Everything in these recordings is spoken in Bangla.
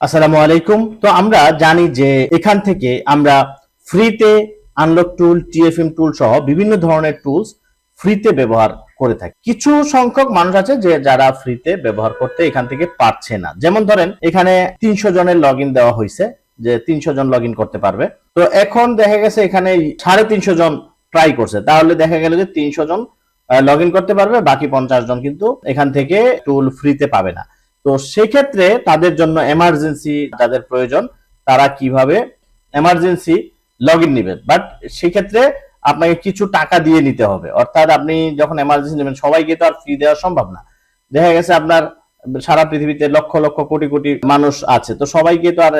আসসালামু আলাইকুম। তো আমরা জানি যে এখান থেকে আমরা ফ্রিতে আনলক টুল টিএফএম টুল সহ বিভিন্ন ধরনের টুলস ফ্রিতে ব্যবহার করে থাকি। কিছু সংখ্যক মানুষ আছে যে যারা ফ্রিতে ব্যবহার করতে এখান থেকে পারছে না। যেমন ধরেন, এখানে তিনশো জনের লগ দেওয়া হয়েছে, যে তিনশো জন লগ করতে পারবে। তো এখন দেখা গেছে এখানে সাড়ে তিনশো জন ট্রাই করছে। তাহলে দেখা গেল যে তিনশো জন লগ করতে পারবে, বাকি পঞ্চাশ জন কিন্তু এখান থেকে টুল ফ্রিতে পাবে না। তো সেক্ষেত্রে তাদের জন্য এমার্জেন্সি যাদের প্রয়োজন, তারা কীভাবে এমার্জেন্সি লগ ইন নেবেন বাট সেক্ষেত্রে আপনাকে কিছু টাকা দিয়ে নিতে হবে। অর্থাৎ আপনি যখন এমার্জেন্সি নেবেন, সবাইকে তো আর ফ্রি দেওয়া সম্ভব না। দেখা গেছে আপনার সারা পৃথিবীতে লক্ষ লক্ষ কোটি কোটি মানুষ আছে। তো সবাইকে তো আর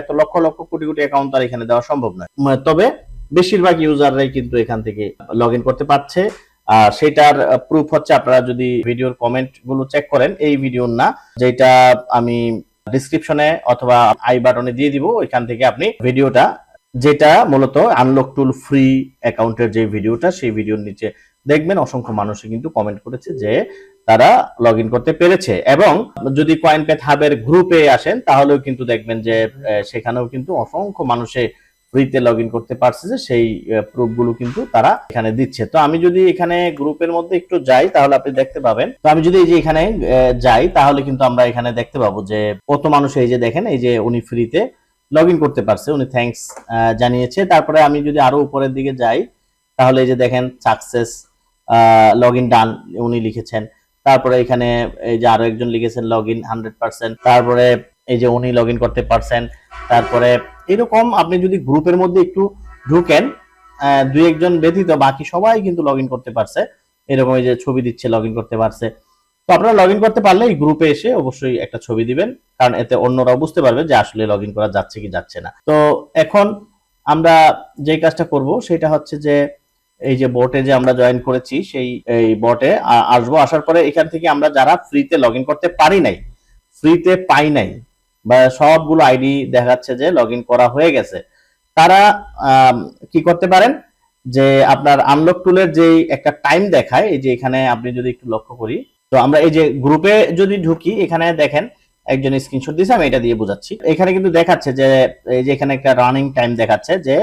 এত লক্ষ লক্ষ কোটি কোটি অ্যাকাউন্ট আর এখানে দেওয়া সম্ভব নয়। তবে বেশিরভাগ ইউজাররাই কিন্তু এখান থেকে লগ করতে পারছে। সেটার প্রুফ হচ্ছে আপনারা যদি ভিডিওর কমেন্টগুলো চেক করেন, এই ভিডিওর না, যেটা আমি ডিসক্রিপশনে অথবা আই বাটনে দিয়ে দিব, ওইখান থেকে আপনি ভিডিওটা, যেটা মূলত আনলক টুল ফ্রি অ্যাকাউন্টের যে ভিডিওটা, সেই ভিডিওর নিচে দেখবেন, অসংখ্য মানুষই কিন্তু কমেন্ট করেছে যে তারা লগ করতে পেরেছে। এবং যদি কয়েন পেথ হাবের গ্রুপে আসেন, তাহলেও কিন্তু দেখবেন যে সেখানেও কিন্তু অসংখ্য মানুষে ফ্রিতে লগ ইন করতে পারছে যে সেই প্রুফগুলো কিন্তু তারা এখানে দিচ্ছে। তো আমি যদি এখানে গ্রুপের মধ্যে একটু যাই, তাহলে আপনি দেখতে পাবেন। তো আমি যদি এই যে এখানে যাই, তাহলে কিন্তু আমরা এখানে দেখতে পাবো যে কত মানুষ এই যে দেখেন, এই যে উনি ফ্রিতে লগ ইন করতে পারছে। উনি থ্যাঙ্কস জানিয়েছে। তারপরে আমি যদি আরও উপরের দিকে যাই, তাহলে এই যে দেখেন সাকসেস লগ ইন ডান উনি লিখেছেন। তারপরে এখানে এই যে আরও একজন লিখেছেন লগ ইন হান্ড্রেড পার্সেন্ট তারপরে এই যে উনি লগ ইন করতে পারছেন। তারপরে এরকম আপনি যদি গ্রুপের মধ্যে একটু ঢুকেন দুই একজন ব্যতীত বাকি সবাই কিন্তু লগ করতে পারছে। এরকম যে ছবি দিচ্ছে লগ করতে পারছে। তো আপনারা লগ করতে পারলে এই গ্রুপে এসে অবশ্যই একটা ছবি দিবেন, কারণ এতে অন্যরাও বুঝতে পারবে যে আসলে লগ করা যাচ্ছে কি যাচ্ছে না। তো এখন আমরা যে কাজটা করব, সেটা হচ্ছে যে এই যে বোটে যে আমরা জয়েন করেছি, সেই এই বটে আসব। আসার পরে এখান থেকে আমরা যারা ফ্রিতে লগ করতে পারি নাই ফ্রিতে পাই নাই বা সবগুলো আইডি দেখাচ্ছে যে লগ করা হয়ে গেছে। তারা কি করতে পারেন? যে আপনার আনলক টুলের যে একটা টাইম দেখায়, এই যে এখানে আপনি যদি একটু লক্ষ্য করি, তো আমরা এই যে গ্রুপে যদি ঢুকি, এখানে দেখেন, একজন স্ক্রিনশট দিয়েছে আমি এটা দিয়ে বোঝাচ্ছি। এখানে কিন্তু দেখাচ্ছে যে, এই যে এখানে একটা রানিং টাইম দেখাচ্ছে যে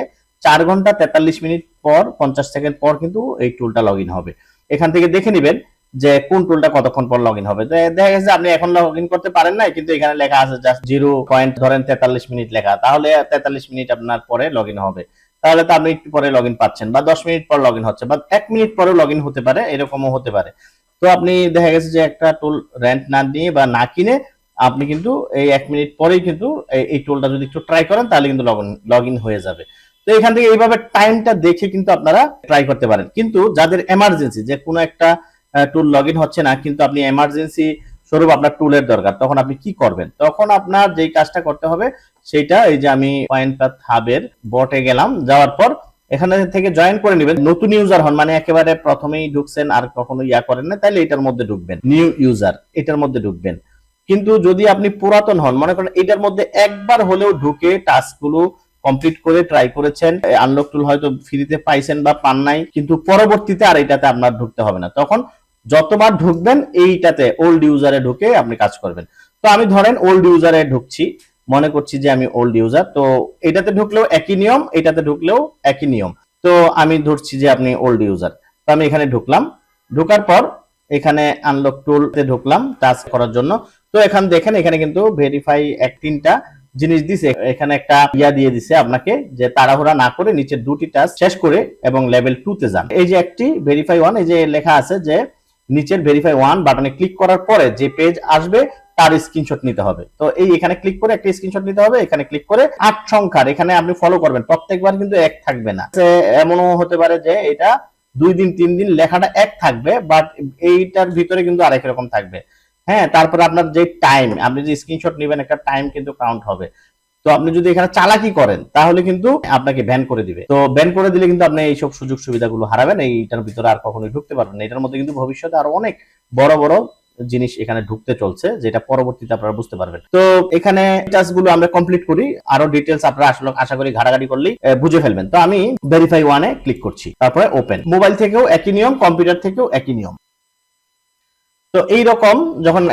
চার ঘণ্টা তেতাল্লিশ মিনিট পর, পঞ্চাশ সেকেন্ড পর কিন্তু এই টুলটা লগ হবে। এখান থেকে দেখে নিবেন যে কোন টুলটা কতক্ষণ পর লগ হবে। তো দেখা গেছে আপনি এখন লগ করতে পারেন না কিন্তু এখানে লেখা আছে জাস্ট জিরো পয়েন্ট ধরেন তেতাল্লিশ মিনিট লেখা। তাহলে তেতাল্লিশ মিনিট আপনার পরে লগ হবে। তাহলে তো আপনি একটু পরে লগ পাচ্ছেন বা দশ মিনিট পর লগ হচ্ছে বা এক মিনিট পরে লগ হতে পারে, এরকমও হতে পারে। তো আপনি দেখা গেছে যে একটা টুল রেন্ট না নিয়ে বা না কিনে আপনি কিন্তু এই এক মিনিট পরেই কিন্তু এই- টুলটা যদি একটু ট্রাই করেন, তাহলে কিন্তু লগ ইন হয়ে যাবে। তো এখান থেকে এইভাবে টাইমটা দেখে কিন্তু আপনারা ট্রাই করতে পারেন। কিন্তু যাদের এমার্জেন্সি যে কোনো একটা টুল লগ হচ্ছে না, কিন্তু আপনি এমার্জেন্সি স্বরূপ আপনার টুলের দরকার। তখন আপনি কি করবেন? তখন আপনার যেই কাজটা করতে হবে, সেটা এই যে আমি পয়েন্ট পাথ হাবের বটে গেলাম, যাওয়ার পর এখানে থেকে জয়েন করে নেবেন। নতুন ইউজার হন মানে একেবারে প্রথমেই ঢুকছেন আর কখনো ইয়া করেন না তাহলে এটার মধ্যে ঢুকবেন। নিউ ইউজার এটার মধ্যে ঢুকবেন। কিন্তু যদি আপনি পুরাতন হন, মনে করেন এটার মধ্যে একবার হলেও ঢুকে টাস্কগুলো কমপ্লিট করে ট্রাই করেছেন আনলক টুল হয়তো ফ্রিতে পাইছেন বা পান নাই, কিন্তু পরবর্তীতে আর এটাতে আপনার ঢুকতে হবে না। তখন যতবার ঢুকবেন এইটাতে ওল্ড ইউজারে ঢুকে আপনি কাজ করবেন। তো আমি ধরেন ওল্ড ইউজারে ঢুকছি, মনে করছি যে আমি ওল্ড ইউজার তো এটাতে ঢুকলেও একই নিয়ম, এটাতে ঢুকলেও একই নিয়ম। তো আমি ধরছি যে আপনি ওল্ড ইউজার তো আমি এখানে ঢুকলাম। ঢোকার পর এখানে আনলক টুলতে ঢুকলাম টাস্ক করার জন্য। তো এখানে দেখেন, এখানে কিন্তু ভেরিফাই এক তিনটা জিনিস দিছে। এখানে একটা ইয়া দিয়ে দিছে আপনাকে যে তাড়াহুড়া না করে নিচে দুটি টাস্ক শেষ করে এবং লেভেল টু তে যান। এই যে একটি ভেরিফাই ওয়ান এই যে লেখা আছে যে নিচের ভেরিফাই ওয়ান বাটনে ক্লিক করার পরে যে পেজ আসবে, তার স্ক্রিনশট নিতে হবে। তো এই এখানে ক্লিক করে একটা স্ক্রিনশট নিতে হবে, এখানে ক্লিক করে আট সংখ্যার, এখানে আপনি ফলো করবেন, প্রত্যেকবার কিন্তু এক থাকবে না। এমনও হতে পারে যে এটা দুই দিন, তিন দিন লেখাটা এক থাকবে বাট এইটার ভিতরে কিন্তু আরেক রকম থাকবে। হ্যাঁ তারপরে আপনার যে টাইম আপনি যে স্ক্রিনশট নেবেন, একটা টাইম কিন্তু কাউন্ট হবে। তো আপনি যদি এখানে চালাকি করেন, তাহলে কিন্তু আপনাকে ব্যান করে দিবে। তো ব্যান করে দিলে কিন্তু আপনি এইসব সুযোগ সুবিধাগুলো হারাবেন, এইটার ভিতরে আর কখনোই ঢুকতে পারবেন না। এটার মধ্যে কিন্তু ভবিষ্যতে আরও অনেক বড় বড় জিনিস এখানে ঢুকতে চলছে, যেটা পরবর্তীতে আপনারা বুঝতে পারবেন। তো এখানে গুলো আমরা কমপ্লিট করি, আরও ডিটেলস আপনারা আসলে আশা করি ঘাটাঘাটি করলেই বুঝে ফেলবেন। তো আমি ভেরিফাই ওয়ানে ক্লিক করছি, তারপরে ওপেন মোবাইল থেকেও একই নিয়ম কম্পিউটার থেকেও একই নিয়ম। তো এই রকম যখন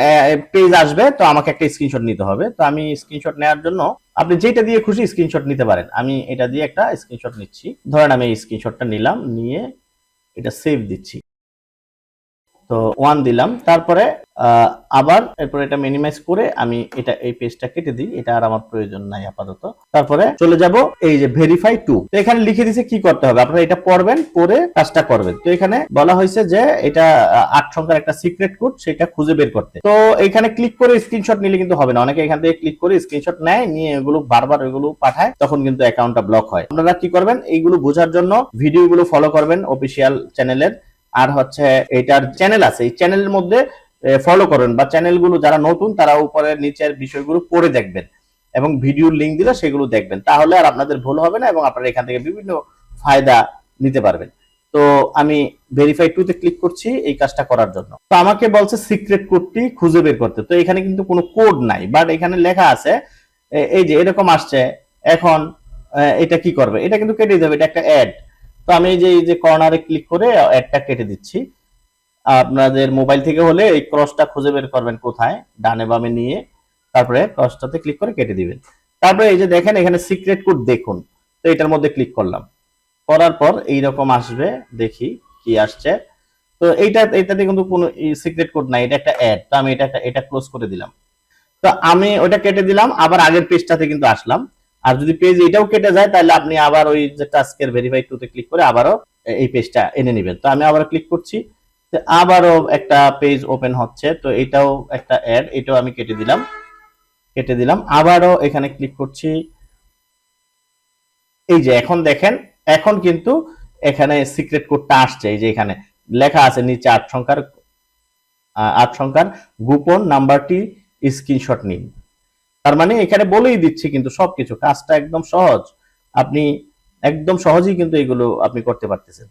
পেজ আসবে, তো আমাকে একটা স্ক্রিনশট নিতে হবে। তো আমি স্ক্রিনশট নেওয়ার জন্য, আপনি যেটা দিয়ে খুশি স্ক্রিনশট নিতে পারেন। আমি এটা দিয়ে একটা স্ক্রিনশট নিচ্ছি। ধরেন আমি এই স্ক্রিনশটটা নিলাম, নিয়ে এটা সেভ দিচ্ছি। তো ওয়ান দিলাম। তারপরে আবার এরপর এটা মিনিমাইজ করে আমি এটা, এই পেজটা কেটে দিই। এটা আর আমার প্রয়োজন নাই আপাতত। তারপরে চলে যাব এই যে ভেরিফাই টু তো এখানে লিখে দিছে কি করতে হবে? আপনারা এটা পড়বেন, পড়ে কাজটা করবেন। তো এখানে বলা হয়েছে যে এটা আট সংখ্যার একটা সিক্রেট কোড সেটা খুঁজে বের করতে। তো এখানে ক্লিক করে স্ক্রিনশট নিলে কিন্তু হবে না। অনেকে এখান থেকে ক্লিক করে স্ক্রিনশট নেয়, নিয়ে এগুলো বারবার এগুলো পাঠায়, তখন কিন্তু অ্যাকাউন্টটা ব্লক হয়। আপনারা কি করবেন? এইগুলো বোঝার জন্য ভিডিওগুলো ফলো করবেন অফিসিয়াল চ্যানেলের আর হচ্ছে এটার চ্যানেল আছে। এই চ্যানেলের মধ্যে ফলো করেন বা চ্যানেলগুলো যারা নতুন, তারা উপরে নিচের বিষয়গুলো পড়ে দেখবেন এবং ভিডিওর লিঙ্ক দিলে সেগুলো দেখবেন। তাহলে আর আপনাদের ভুল হবে না এবং আপনারা এখান থেকে বিভিন্ন ফায়দা নিতে পারবেন। তো আমি ভেরিফাই টু তে ক্লিক করছি এই কাজটা করার জন্য। তো আমাকে বলছে সিক্রেট কোডটি খুঁজে বের করতে। তো এখানে কিন্তু কোনো কোড নাই বাট এখানে লেখা আছে এই যে এরকম আসছে, এখন এটা কি করবে? এটা কিন্তু কেটে যাবে, এটা একটা অ্যাড তো আমি এই যে এই যে কর্নারে ক্লিক করে অ্যাডটা কেটে দিচ্ছি। আপনাদের মোবাইল থেকে হলে এই ক্রসটা খুঁজে বের করবেন কোথায়? ডানে বামে নিয়ে তারপরে ক্রসটাতে ক্লিক করে কেটে দিবেন। তারপরে এই যে দেখেন, এখানে সিক্রেট কোড দেখুন। তো এটার মধ্যে ক্লিক করলাম। করার পর এই রকম আসবে, দেখি কি আসছে। তো এইটা এটাতে কিন্তু কোনো সিক্রেট কোড নাই, এটা একটা অ্যাড তো আমি এটা এটা ক্লোজ করে দিলাম। তো আমি ওটা কেটে দিলাম, আবার আগের পেজটাতে কিন্তু আসলাম। আর যদি পেজ এটাও কেটে যায়, তাহলে আপনি আবার ওই যে টাস্কের ভেরিফাই টুতে ক্লিক করে আবারও এই পেজটা এনে নেবেন। তো আমি আবার ক্লিক করছি। তো আবারও একটা পেজ ওপেন হচ্ছে। তো এটাও একটা অ্যাড এটাও আমি কেটে দিলাম। কেটে দিলাম। আবারও এখানে ক্লিক করছি। এই যে এখন দেখেন, এখন কিন্তু এখানে সিক্রেট কোডটা আসছে। এই যে এখানে লেখা আছে নিচে আট সংখ্যার আট সংখ্যার। গোপন নাম্বারটি স্ক্রিনশট নিন। তার মানে এখানে বলেই দিচ্ছি কিন্তু সবকিছু, কাজটা একদম সহজ। আপনি একদম সহজেই কিন্তু এগুলো আপনি করতে পারতেছেন।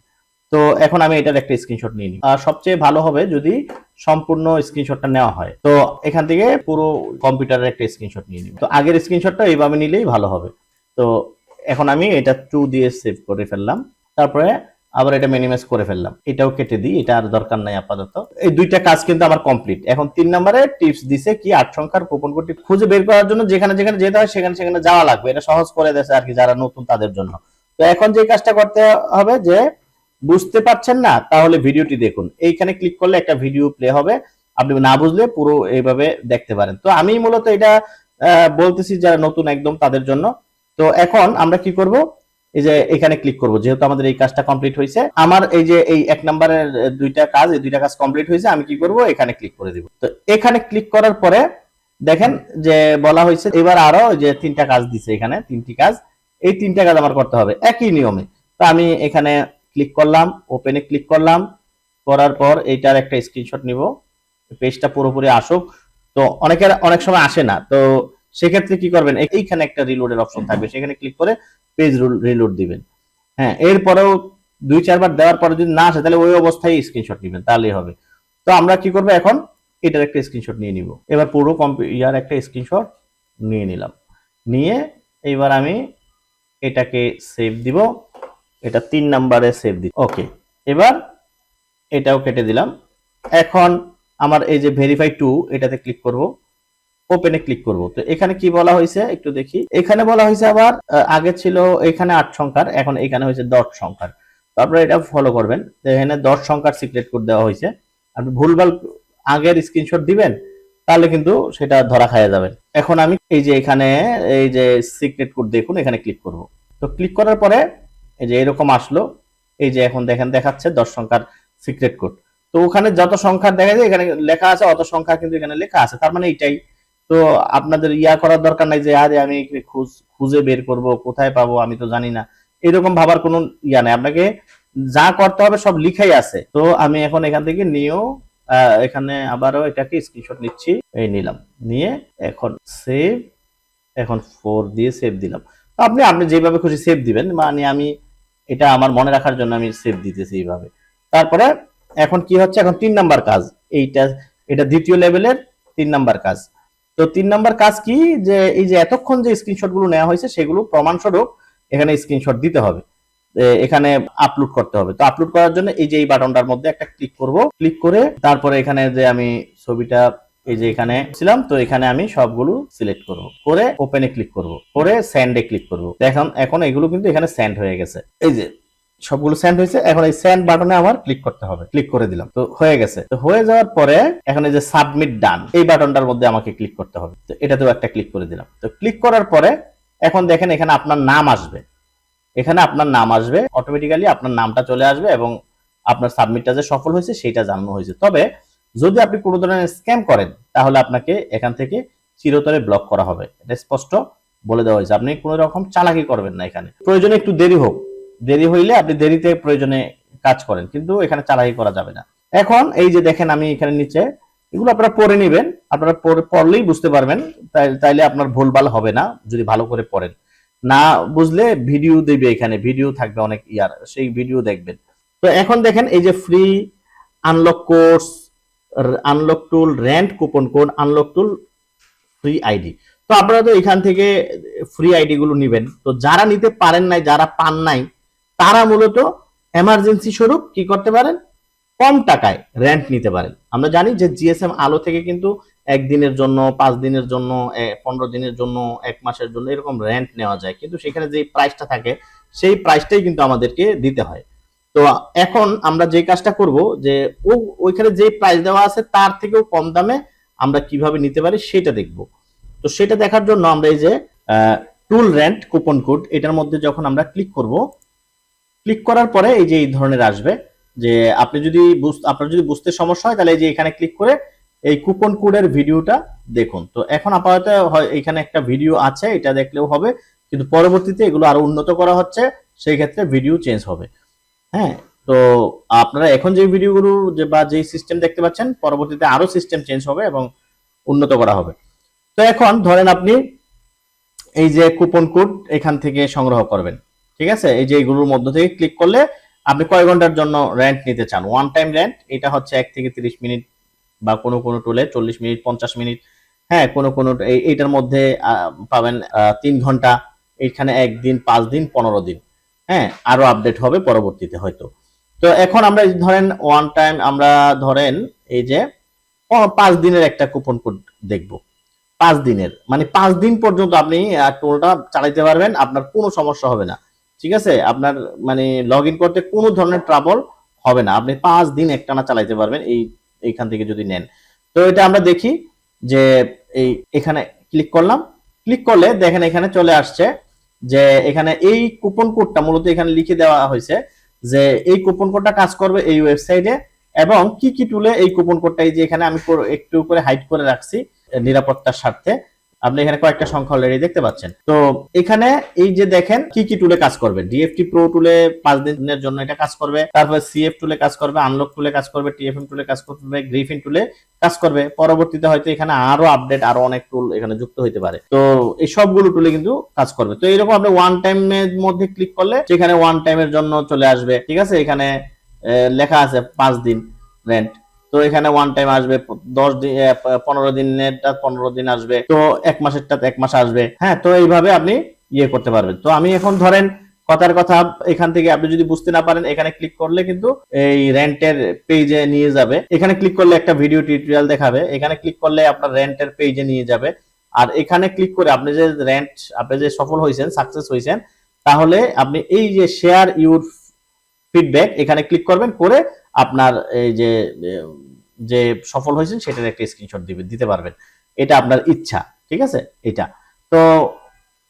তো এখন আমি এটার একটা স্ক্রিনশট নিয়ে নিই। সবচেয়ে ভালো হবে যদি সম্পূর্ণ স্ক্রিনশটটা নেওয়া হয়। তো এখান থেকে পুরো কম্পিউটারের একটা স্ক্রিনশট নিয়ে নিই। তো আগের স্ক্রিনশটটা এইভাবে নিলেই ভালো হবে। তো এখন আমি এটা টু দিয়ে সেভ করে ফেললাম। তারপরে আবার এটা মিনিমাইজ করে ফেললাম। এটাও কেটে দিই, এটা আর দরকার নাই আপাতত। এই দুইটা কাজ কিন্তু আমার কমপ্লিট এখন তিন নম্বরে টিপস দিছে কি, আট সংখ্যার কুপন কোডটি খুঁজে বের করার জন্য যেখানে যেখানে যেতে হয় সেখানে সেখানে যাওয়া লাগবে। এটা সহজ করে দিয়েছে আর কি যারা নতুন তাদের জন্য। তো এখন যে কাজটা করতে হবে যে, বুঝতে পারছেন না, তাহলে ভিডিওটি দেখুন। এইখানে ক্লিক করলে একটা ভিডিও প্লে হবে। আপনি না বুঝলে পুরো এইভাবে দেখতে পারেন। তো আমি মূলত এটা বলতেছি যারা নতুন একদম তাদের জন্য। তো এখন আমরা কি করব? এই যে এখানে ক্লিক করব, যেহেতু আমাদের এই কাজটা কমপ্লিট হয়েছে। আমার এই যে এই এক নম্বরের দুইটা কাজ, এই দুইটা কাজ কমপ্লিট হয়েছে, আমি কি করব, এখানে ক্লিক করে দিব। তো এখানে ক্লিক করার পরে দেখেন যে বলা হয়েছে, এবার আরও যে তিনটা কাজ দিছে এখানে, তিনটি কাজ। এই তিনটা কাজ আমার করতে হবে, একই নিয়মে। তো আমি এখানে ক্লিক করলাম ওপেনে ক্লিক করলাম, করার পর এইটার একটা স্ক্রিনশট নিব পেজটা পুরোপুরি আসুক। তো অনেকের, অনেক সময় আসে না, তো সেক্ষেত্রে কি করবেন, এইখানে একটা রিলোডের অপশন থাকবে, সেখানে ক্লিক করে পেজ রিলোড দিবেন। হ্যাঁ এরপরেও দুই, চারবার দেওয়ার পরে যদি না আসে, তাহলে ওই অবস্থায় স্ক্রিনশট নেবেন, তাহলেই হবে। তো আমরা কি করব এখন? এটার একটা স্ক্রিনশট নিয়ে নিব। এবার পুরো ইয়ার একটা স্ক্রিনশট নিয়ে নিলাম। নিয়ে এইবার আমি এটাকে সেভ দিব। এটা তিন নাম্বারে সেভ দিই ওকে এবার এটাও কেটে দিলাম। এখন আমার এই যে ভেরিফাই টু এটাতে ক্লিক করব। ওপেনে ক্লিক করব। তো এখানে কি বলা হয়েছে? একটু দেখি। এখানে বলা হয়েছে আবার আগে ছিল এখানে আট সংখ্যার, এখন এখানে হয়েছে দশ সংখ্যার। তারপরে এটা ফলো করবেন। এখানে দশ সংখ্যার সিক্রেট কোড দেওয়া হয়েছে। আপনি ভুলভাল আগের স্ক্রিনশট দিবেন, তাহলে কিন্তু সেটা ধরা খাওয়া যাবে এখন আমি এই যে এখানে, এই যে সিক্রেট কোড দেখুন, এখানে ক্লিক করব। তো ক্লিক করার পরে এই যে এরকম আসলো। এই যে এখন দেখেন দেখাচ্ছে দশ সংখ্যার সিক্রেট কোড তো ওখানে যত সংখ্যা দেখা যায়, এখানে লেখা আছে, অত সংখ্যা কিন্তু এখানে লেখা আছে। তার মানে এইটাই তো আপনাদের ইয়া করার দরকার নাই যে, আরে আমি খুঁজ, খুঁজে বের করব, কোথায় পাবো, আমি তো জানি না। এরকম ভাবার কোনো ইয়া নাই। আপনাকে যা করতে হবে সব লিখাই আছে। তো আমি এখন এখান থেকে নিয়েও এখানে আবারও এটাকে স্ক্রিনশট নিচ্ছি। এই নিলাম। নিয়ে এখন সেভ এখন ফোর দিয়ে সেভ দিলাম। তো আপনি আপনি যেভাবে খুশি সেভ দিবেন। মানে আমি এটা আমার মনে রাখার জন্য আমি সেভ দিতেছি এইভাবে। তারপরে এখন কি হচ্ছে? এখন তিন নাম্বার কাজ। এইটা, এটা দ্বিতীয় লেভেলের তিন নাম্বার কাজ। তো তিন নাম্বার কাজ কি? যে এই যে এতক্ষণ যে স্ক্রিনশটগুলো নেওয়া হয়েছে, সেগুলো প্রমাণস্বরূপ এখানে স্ক্রিনশট দিতে হবে। এখানে আপলোড করতে হবে। তো আপলোড করার জন্য এই যে এই বাটনটার মধ্যে একটা ক্লিক করব। ক্লিক করে তারপরে এখানে যে আমি ছবিটা, এই যে এখানে ছিলাম, তো এখানে আমি সবগুলো সিলেক্ট করব। করে ওপেনে ক্লিক করব। করে স্যান্ডে ক্লিক করব। দেখুন, এখন এগুলো কিন্তু এখানে স্যান্ড হয়ে গেছে। এই যে সবগুলো সেন্ড হয়েছে। এখন এই সেন্ড বাটনে আমার ক্লিক করতে হবে। ক্লিক করে দিলাম। তো হয়ে গেছে। তো হয়ে যাওয়ার পরে এখন এই যে সাবমিট ডান এই বাটনটার মধ্যে আমাকে ক্লিক করতে হবে। তো এটাতেও একটা ক্লিক করে দিলাম। তো ক্লিক করার পরে এখন দেখেন এখানে আপনার নাম আসবে। এখানে আপনার নাম আসবে। অটোমেটিক্যালি আপনার নামটা চলে আসবে এবং আপনার সাবমিটটা যে সফল হয়েছে সেটা জানানো হয়েছে। তবে যদি আপনি কোনো ধরনের স্ক্যাম করেন, তাহলে আপনাকে এখান থেকে চিরতরে ব্লক করা হবে। এটা স্পষ্ট বলে দেওয়া হয়েছে। আপনি কোনো রকম চালাকি করবেন না এখানে। প্রয়োজনে একটু দেরি হোক। দেরি হইলে আপনি দেরিতে প্রয়োজনে কাজ করেন, কিন্তু এখানে চালাকি করা যাবে না। এখন এই যে দেখেন আমি এখানে নিচে, এগুলো আপনারা পড়ে নেবেন, আপনারা পড়লেই বুঝতে পারবেন, তাই- তাইলে আপনার ভুলভাল হবে না, যদি ভালো করে পড়েন। না বুঝলে ভিডিও দেবে এখানে, ভিডিও থাকবে অনেক ইয়ার, সেই ভিডিও দেখবেন। তো এখন দেখেন এই যে free unlock course unlock tool rent coupon code, unlock tool, free ID. তো আপনারা তো এখান থেকে ফ্রি আইডি গুলো নিবেন। তো যারা নিতে পারেন নাই, যারা পান নাই তারা মূলত এমার্জেন্সি স্বরূপ কি করতে পারেন? কম টাকায় রেন্ট নিতে পারেন। আমরা জানি যে জিএসএম আলো থেকে কিন্তু একদিনের জন্য, পাঁচ দিনের জন্য পনেরো দিনের জন্য, এক মাসের জন্য এরকম রেন্ট নেওয়া যায়। কিন্তু সেখানে যে প্রাইসটা থাকে, সেই প্রাইসটাই কিন্তু আমাদেরকে দিতে হয়। তো এখন আমরা যে কাজটা করব যে, ও, ওইখানে যে প্রাইস দেওয়া আছে তার থেকেও কম দামে আমরা কীভাবে নিতে পারি সেটা দেখব। তো সেটা দেখার জন্য আমরা এই যে টুল রেন্ট কুপন কোড এটার মধ্যে যখন আমরা ক্লিক করব ক্লিক করার পরে এই যে এই ধরনের আসবে, যে আপনি যদি আপনার যদি বুঝতে সমস্যা হয়, তাহলে এই যে এখানে ক্লিক করে এই কুপন কোডের ভিডিওটা দেখুন। তো এখন আপাতত এখানে একটা ভিডিও আছে, এটা দেখলেও হবে, কিন্তু পরবর্তীতে এগুলো আরও উন্নত করা হচ্ছে, সেই ক্ষেত্রে ভিডিও চেঞ্জ হবে। হ্যাঁ তো আপনারা এখন যে ভিডিওগুলো যে বা যে সিস্টেম দেখতে পাচ্ছেন, পরবর্তীতে আরও সিস্টেম চেঞ্জ হবে এবং উন্নত করা হবে। তো এখন ধরেন আপনি এই যে কুপন কোড এখান থেকে সংগ্রহ করবেন। ঠিক আছে? এই যে এইগুলোর মধ্য থেকে ক্লিক করলে আপনি কয় ঘণ্টার জন্য রেন্ট নিতে চান? ওয়ান টাইম রেন্ট এটা হচ্ছে এক থেকে তিরিশ মিনিট বা কোনো কোনো টুলে চল্লিশ মিনিট, পঞ্চাশ মিনিট। হ্যাঁ কোনো কোনো এইটার মধ্যে পাবেন তিন ঘণ্টা এখানে একদিন, পাঁচ দিন, পনেরো দিন। হ্যাঁ আরও আপডেট হবে পরবর্তীতে হয়তো। তো এখন আমরা ধরেন ওয়ান টাইম আমরা ধরেন এই যে পাঁচ দিনের একটা কুপন কোড দেখব। পাঁচ দিনের। মানে পাঁচ দিন পর্যন্ত আপনি টোলটা চালাইতে পারবেন, আপনার কোনো সমস্যা হবে না। ঠিক আছে? আপনার মানে লগ ইন করতে কোনো ধরনের ট্রাবল হবে না। আপনি পাঁচ দিন একটানা চালাইতে পারবেন এই, এইখান থেকে যদি নেন। তো এটা আমরা দেখি যে এই, এখানে ক্লিক করলাম। ক্লিক করলে দেখেন এখানে চলে আসছে যে এখানে এই কুপন কোডটা মূলত এখানে লিখে দেওয়া হয়েছে যে এই কুপন কোডটা কাজ করবে এই ওয়েবসাইটে এবং কি কি টুলে এই কুপন কোডটা এই যে এখানে আমি একটু করে হাইড করে রাখছি নিরাপত্তার স্বার্থে। আপনি এখানে কয়েকটা সংখ্যা অলরেডি দেখতে পাচ্ছেন। তো এখানে এই যে দেখেন, কি কি টুলে কাজ করবে? ডিএফটি প্রো টুলে পাঁচ দিনের জন্য এটা কাজ করবে, তারপর সিএফ টুলে কাজ করবে আনলক টুলে কাজ করবে টিএফএম টুলে কাজ করবে গ্রিফিন টুলে কাজ করবে। পরবর্তীতে হয়তো এখানে আরও আপডেট আরও অনেক টুল এখানে যুক্ত হইতে পারে। তো এই সবগুলো টুলে কিন্তু কাজ করবে। তো এরকম আপনি ওয়ান টাইম এর মধ্যে ক্লিক করলে সেখানে ওয়ান টাইমের জন্য চলে আসবে। ঠিক আছে? এখানে লেখা আছে পাঁচ দিন রেন্ট তো এখানে ওয়ান টাইম আসবে দশ দিন পনেরো দিনেরটা পনেরো দিন আসবে। তো এক মাসেরটা এক মাস আসবে। হ্যাঁ তো এইভাবে আপনি ইয়ে করতে পারবেন। তো আমি এখন ধরেন কথার কথা, এখান থেকে আপনি যদি বুঝতে না পারেন, এখানে ক্লিক করলে কিন্তু এই রেন্টের পেজে নিয়ে যাবে। এখানে ক্লিক করলে একটা ভিডিও টিউটোরিয়াল দেখাবে। এখানে ক্লিক করলে আপনার রেন্টের পেজে নিয়ে যাবে। আর এখানে ক্লিক করে আপনি যে রেন্ট আপনি যে সফল হয়েছেন সাকসেস হয়েছেন, তাহলে আপনি এই যে শেয়ার ইউর ফিডব্যাক এখানে ক্লিক করবেন, করে আপনার এই যে যে সফল হয়েছেন, সেটার একটা স্ক্রিনশট দিবে, দিতে পারবেন। এটা আপনার ইচ্ছা, ঠিক আছে? এটা। তো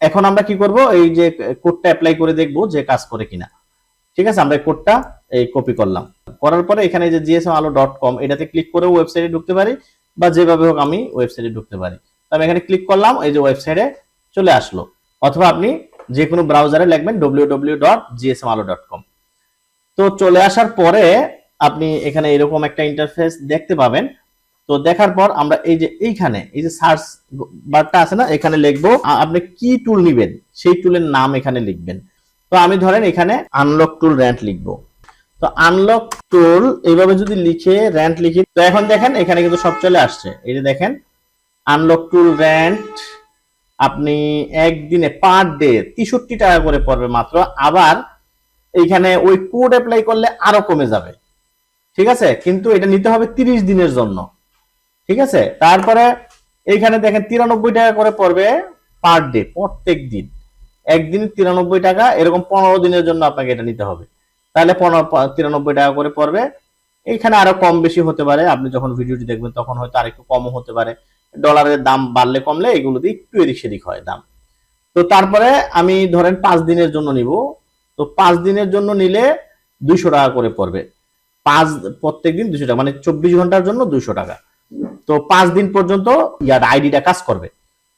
এখন আমরা কি করব? এই যে কোডটা অ্যাপ্লাই করে দেখব যে কাজ করে কিনা। ঠিক আছে? আমরা কোডটা এই কপি করলাম। করার পরে এখানে যে জিএসএম আলো ডট কম এটাতে ক্লিক করে ওয়েবসাইটে ঢুকতে পারি বা যেভাবে হোক আমি ওয়েবসাইটে ঢুকতে পারি। তো আমি এখানে ক্লিক করলাম, এই যে ওয়েবসাইটে চলে আসলো। অথবা আপনি যে কোনো ব্রাউজারে লিখবেন ডব্লিউ ডট জিএসএম আলো ডট কম তো চলে আসার পরে আপনি এখানে এরকম একটা ইন্টারফেস দেখতে পাবেন। তো দেখার পর আমরা এই যে এইখানে, এই যে সার্চ বারটা আছে না, এখানে লিখব আপনি কি টুল নিবেন? সেই টুলের নাম এখানে লিখবেন। তো আমি ধরেন এখানে আনলক টুল র্যান্ট লিখব। তো আনলক টুল এইভাবে যদি লিখে র্যান্ট লিখি, তো এখন দেখেন এখানে কিন্তু সব চলে আসছে। এই যে দেখেন আনলক টুল র্যান্ট আপনি একদিনে পার ডে তেষট্টি টাকা করে পড়বে মাত্র। আবার এইখানে ওই কোড অ্যাপ্লাই করলে আরও কমে যাবে। ঠিক আছে? কিন্তু এটা নিতে হবে তিরিশ দিনের জন্য। ঠিক আছে? তারপরে এইখানে দেখেন তিরানব্বই টাকা করে পড়বে পার ডে প্রত্যেক দিন। একদিন তিরানব্বই টাকা, এরকম পনেরো দিনের জন্য আপনাকে এটা নিতে হবে। তাহলে পনেরো তিরানব্বই টাকা করে পড়বে। এইখানে আরও কম বেশি হতে পারে। আপনি যখন ভিডিওটি দেখবেন, তখন হয়তো আরেকটু কমও হতে পারে। ডলারের দাম বাড়লে কমলে এগুলোতে একটু এদিক সেদিক হয় দাম। তো তারপরে আমি ধরেন পাঁচ দিনের জন্য নিব। তো পাঁচ দিনের জন্য নিলে দুইশো টাকা করে পড়বে। পাঁচ প্রত্যেক দিন দুশো টাকা মানে চব্বিশ ঘণ্টার জন্য দুইশো টাকা। তো পাঁচ দিন পর্যন্ত ইয়ার আইডিটা কাজ করবে।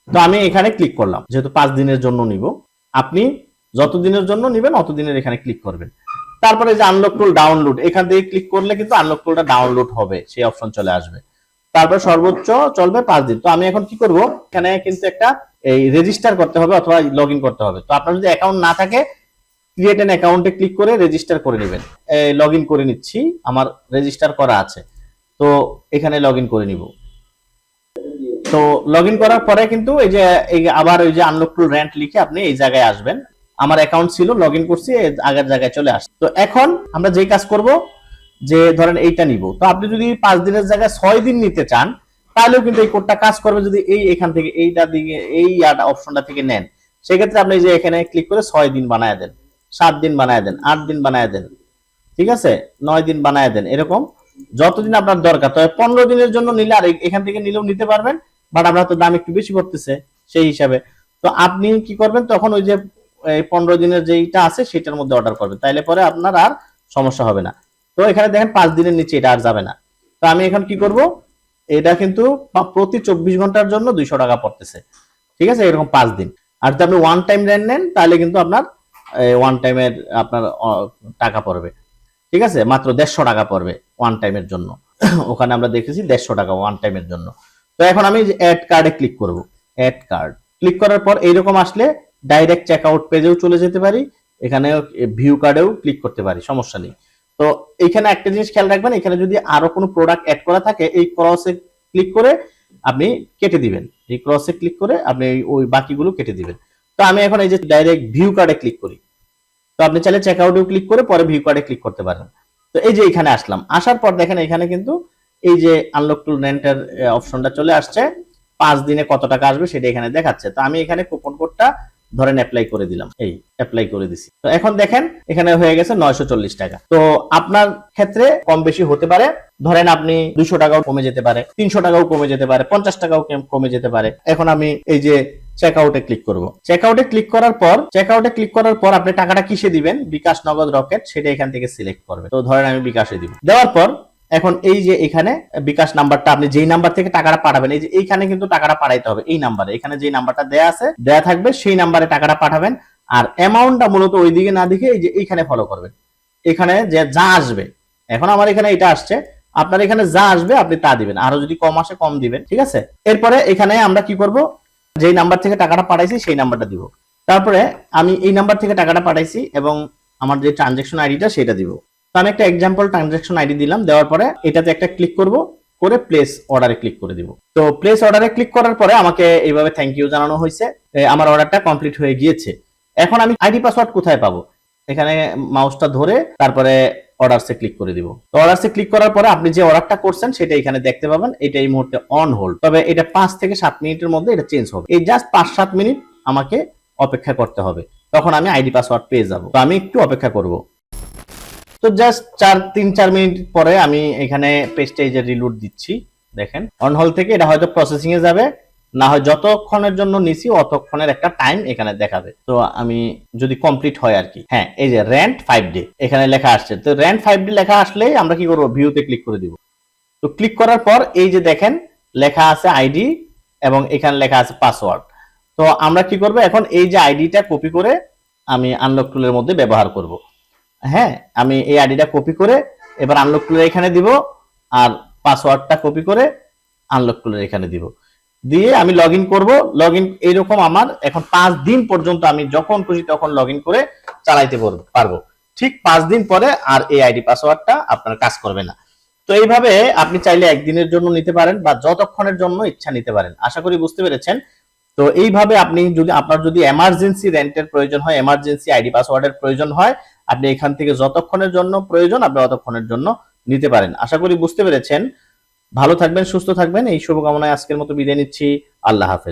তো আমি এখানে ক্লিক করলাম, যেহেতু পাঁচ দিনের জন্য নিব। আপনি যত দিনের জন্য নিবেন, অত দিনের এখানে ক্লিক করবেন। তারপরে যে আনলক টুল ডাউনলোড এখান থেকে ক্লিক করলে কিন্তু আনলক টুলটা ডাউনলোড হবে, সেই অপশন চলে আসবে। তারপর সর্বোচ্চ চলবে পাঁচ দিন। তো আমি এখন কি করব? এখানে কিন্তু একটা এই রেজিস্টার করতে হবে অথবা লগ করতে হবে। তো আপনার যদি অ্যাকাউন্ট না থাকে ক্রিয়েট এন অ্যাকাউন্টে ক্লিক করে রেজিস্টার করে নেবেন। লগ ইন করে নিচ্ছি, আমার রেজিস্টার করা আছে। তো এখানে লগ ইন করে নিব। তো লগ ইন করার পরে কিন্তু এই যে আবার ওই যে আনলক টুল র্যান্ট লিখে আপনি এই জায়গায় আসবেন। আমার অ্যাকাউন্ট ছিল লগ ইন করছি আগের জায়গায় চলে আসছে। তো এখন আমরা যেই কাজ করব, যে ধরেন এইটা নিব। তো আপনি যদি পাঁচ দিনের জায়গায় ছয় দিন নিতে চান, তাহলেও কিন্তু এই কোডটা কাজ করবে যদি এই এখান থেকে এইটা দিকে, এই অপশনটা থেকে নেন। সেক্ষেত্রে আপনি যে এখানে ক্লিক করে ছয় দিন বানায় দেন। সাত দিন বানায় দেন, আট দিন বানায় দেন, ঠিক আছে? নয় দিন বানায় দেন, এরকম যতদিন আপনার দরকার। তবে পনেরো দিনের জন্য নিলে আর এখান থেকে নিলেও নিতে পারবেন বাট আপনার তো দাম একটু বেশি পড়তেছে সেই হিসাবে। তো আপনি কি করবেন? তখন ওই যে, এই পনেরো দিনের যেইটা আছে সেটার মধ্যে অর্ডার করবেন। তাইলে পরে আপনার আর সমস্যা হবে না। তো এখানে দেখেন পাঁচ দিনের নিচে এটা আর যাবে না। তো আমি এখন কি করব? এটা কিন্তু প্রতি চব্বিশ ঘণ্টার জন্য দুইশো টাকা পড়তেছে। ঠিক আছে? এরকম পাঁচ দিন। আর যদি আপনি ওয়ান টাইম রেন্ট নেন তাহলে কিন্তু আপনার ওয়ান টাইমের আপনার টাকা পড়বে। ঠিক আছে? মাত্র দেড়শো টাকা পড়বে ওয়ান টাইমের জন্য। ওখানে আমরা দেখেছি দেড়শো টাকা ওয়ান টাইমের জন্য। তো এখন আমি অ্যাড কার্ডে ক্লিক করব। অ্যাড কার্ড ক্লিক করার পর এইরকম আসলে ডাইরেক্ট চেক আউট পেজেও চলে যেতে পারি। এখানে ভিউ কার্ডেও ক্লিক করতে পারি, সমস্যা নেই। তো এখানে একটা জিনিস খেয়াল রাখবেন, এখানে যদি আরও কোনো প্রোডাক্ট অ্যাড করা থাকে, এই ক্রসে ক্লিক করে আপনি কেটে দিবেন। এই ক্রসে ক্লিক করে আপনি ওই বাকিগুলো কেটে দিবেন। তো আমি এখন এই যে ডাইরেক্ট ভিউ কার্ডে ক্লিক করি। তো আপনি চাইলে চেক আউটেও ক্লিক করে পরে ভিউ কার্ডে ক্লিক করতে পারেন। তো এই যে এখানে আসলাম, আসার পর দেখেন এখানে কিন্তু এই যে আনলক টু রেন্টের অপশনটা চলে আসছে। পাঁচ দিনে কত টাকা আসবে সেটা এখানে দেখাচ্ছে। তো আমি এখানে কুপন কোডটা ধরেন অ্যাপ্লাই করে দিলাম। এই অ্যাপ্লাই করে দিছি। তো এখন দেখেন এখানে হয়ে গেছে নয়শো চল্লিশ টাকা। তো আপনার ক্ষেত্রে কম বেশি হতে পারে। ধরেন আপনি দুইশো টাকাও কমে যেতে পারে, তিনশো টাকাও কমে যেতে পারে, পঞ্চাশ টাকাও কমে যেতে পারে। এখন আমি এই যে চেক আউটে ক্লিক করব। চেক আউটে ক্লিক করার পর চেক আউটে ক্লিক করার পর আপনি টাকাটা কিসে দিবেন? বিকাশ নগদ রকেট, সেটা এখান থেকে সিলেক্ট করবে। তো ধরেন আমি বিকাশে দিব। দেওয়ার পর, এখন এই যে এখানে বিকাশ নাম্বারটা, আপনি যেই নাম্বার থেকে টাকাটা পাঠাবেন, এই যে এইখানে কিন্তু টাকাটা পাঠাইতে হবে, এই নাম্বারে। এখানে যে নাম্বারটা দেয়া আছে, দেয়া থাকবে, সেই নাম্বারে টাকাটা পাঠাবেন। আর অ্যামাউন্টটা মূলত ওইদিকে না দেখে এই যে এইখানে ফলো করবেন। এখানে যে যা আসবে, এখন আমার এখানে এটা আসছে, আপনার এখানে যা আসবে, আপনি তা দিবেন। আরও যদি কম আসে, কম দিবেন, ঠিক আছে? এরপরে এখানে আমরা কি করব? যেই নাম্বার থেকে টাকাটা পাঠাইছি, সেই নাম্বারটা দিব। তারপরে আমি এই নাম্বার থেকে টাকাটা পাঠাইছি এবং আমার যে ট্রানজেকশন আইডিটা সেটা দিব। তো আমি একটা এক্সাম্পল ট্রানজেকশন আইডি দিলাম, দেওয়ার পরে এটাতে একটা ক্লিক করব, করে প্লেস অর্ডারে ক্লিক করে দিব। তো প্লেস অর্ডারে ক্লিক করার পরে আমাকে এইভাবে থ্যাংক ইউ জানানো হয়েছে। আমার অর্ডারটা কমপ্লিট হয়ে গিয়েছে। এখন আমি আইডি পাসওয়ার্ড কোথায় পাবো? এখানে মাউসটা ধরে, তারপরে অর্ডারসে ক্লিক করে দিব। তো অর্ডারসে ক্লিক করার পরে আপনি যে অর্ডারটা করছেন, সেটা এখানে দেখতে পাবেন। এটা এই মুহূর্তে অন হোল্ড তবে এটা পাঁচ থেকে সাত মিনিটের মধ্যে এটা চেঞ্জ হবে। এই জাস্ট পাঁচ সাত মিনিট আমাকে অপেক্ষা করতে হবে। তখন আমি আইডি পাসওয়ার্ড পেয়ে যাব। তো আমি একটু অপেক্ষা করব। তো জাস্ট চার, তিন, চার মিনিট পরে আমি এখানে পেজটা এই রিলোড দিচ্ছি। দেখেন অন হল থেকে এটা হয়তো প্রসেসিং এ যাবে। না হয় যতক্ষণের জন্য নিছি, অতক্ষণের একটা টাইম এখানে দেখাবে। তো আমি যদি কমপ্লিট হয় আর কি। হ্যাঁ এই যে র্যান্ট ফাইভ ডে এখানে লেখা আসছে। তো র্যান্ট ফাইভ ডে লেখা আসলে আমরা কি করব? ভিউতে ক্লিক করে দিব। তো ক্লিক করার পর এই যে দেখেন, লেখা আছে আইডি এবং এখানে লেখা আছে পাসওয়ার্ড তো আমরা কি করব? এখন এই যে আইডিটা কপি করে আমি আনলক টুলের মধ্যে ব্যবহার করব। হ্যাঁ আমি এই আইডিটা কপি করে এবার আনলক টুলের এখানে দিব আর পাসওয়ার্ডটা কপি করে আনলক টুলের এখানে দিব। দিয়ে আমি লগ ইন করব। লগ ইন এইরকম আমার এখন পাঁচ দিন পর্যন্ত আমি যখন খুশি তখন লগ ইন করে চালাইতে পারবো- ঠিক পাঁচ দিন পরে আর এই আইডি পাসওয়ার্ডটা আপনার কাজ করবে না। তো এইভাবে আপনি চাইলে একদিনের জন্য নিতে পারেন বা যতক্ষণের জন্য ইচ্ছা নিতে পারেন। আশা করি বুঝতে পেরেছেন। তো এইভাবে আপনি যদি আপনার যদি এমার্জেন্সি রেন্টের প্রয়োজন হয় এমার্জেন্সি আইডি পাসওয়ার্ডের প্রয়োজন হয়, আপনি এখান থেকে যতক্ষণের জন্য প্রয়োজন, আপনি ততক্ষণের জন্য নিতে পারেন। আশা করি বুঝতে পেরেছেন। ভালো থাকবেন সুস্থ থাকবেন। এই শুভকামনায় আজকের মতো বিদায় নিচ্ছি। আল্লাহ হাফেজ।